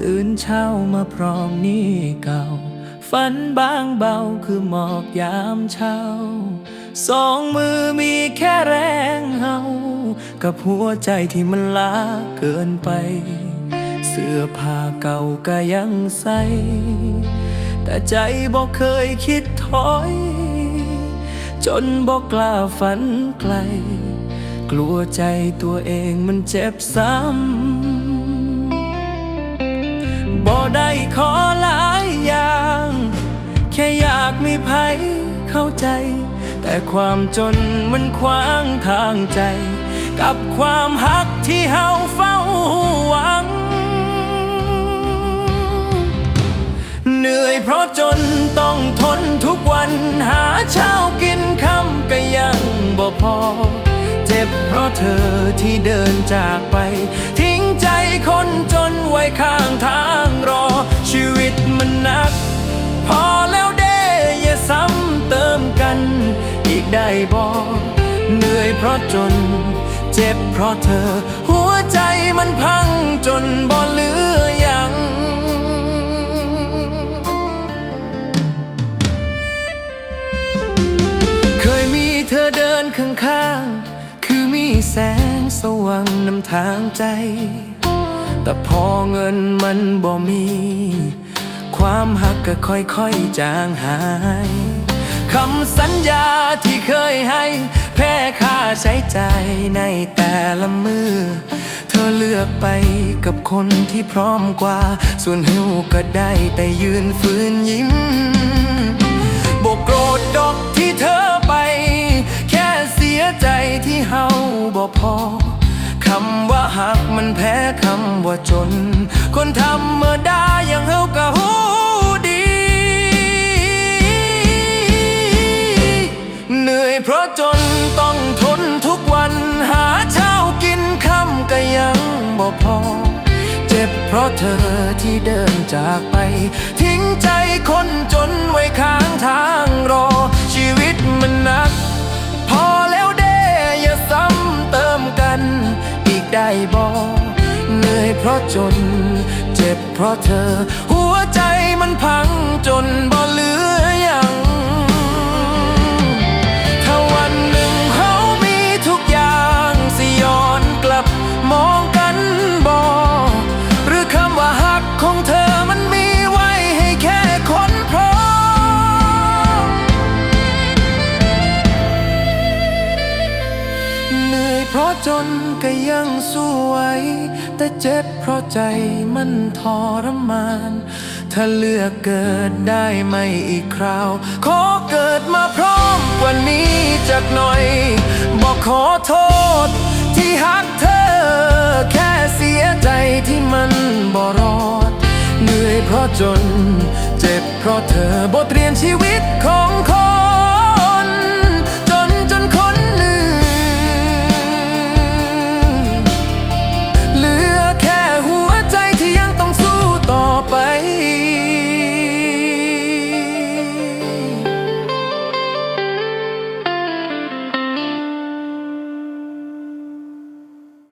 ตื่นเช้ามาพร้อมนี้เก่า ฝันบางเบาคือหมอกยามเช้า สองมือมีแค่แรงเฮา กับหัวใจที่มันล้าเกินไป เสื้อผ้าเก่าก็ยังใส่แต่ใจบอกเคยคิดถอย จนบอกกล้าฝันไกล กลัวใจตัวเองมันเจ็บซ้ำ ใจ แต่ความจนมันขวางทางใจ กับความหักที่เฮาเฝ้าหวัง เหนื่อยเพราะจนต้องทนทุกวันหาเช้ากินค่ำก็ยังบ่พอ เจ็บเพราะเธอที่เดินจากไป ทิ้งใจคนจนไว้ข้างทางรอ ยเพราะจน เจ็บเพราะเธอ หัวใจมันพังจนบ่เหลือย่างเคยมีเธอเดินข้างๆ คือมีแสงสว่างนำทางใจ แต่พอเงินมันบ่มี ความหักก็ค่อยๆจางหาย คำสัญญาที่เคยให้ แพ้ค่าใช้จ่ายในแต่ละมือ เธอเลือกไปกับคนที่พร้อมกว่า ส่วนหิวก็ได้แต่ยืนฝืนยิ้มบกโกรธดอกที่เธอไป แค่เสียใจที่เฮาบ่พอคำว่าหักมันแพ้คำว่าจน คนธรรมดาอย่างเฮาก็หู เพราะเธอที่เดินจากไป ทิ้งใจคนจนไว้ข้างทางรอ ชีวิตมันหนัก พอแล้วเด้อย่าซ้ำเติมกัน อีกได้บอกเหนื่อยเพราะจน เจ็บเพราะเธอ หัวใจมันพังจน ก็ยังสู้ไหวแต่เจ็บเพราะใจมันทรมาน ถ้าเลือกเกิดได้ไม่อีกคราว ขอเกิดมาพร้อมกว่านี้จากหน่อย บอกขอโทษ ที่หักเธอ แค่เสียใจที่มันบ่รอด เหนื่อยเพราะจน เจ็บเพราะเธอบทเรียนชีวิตของคน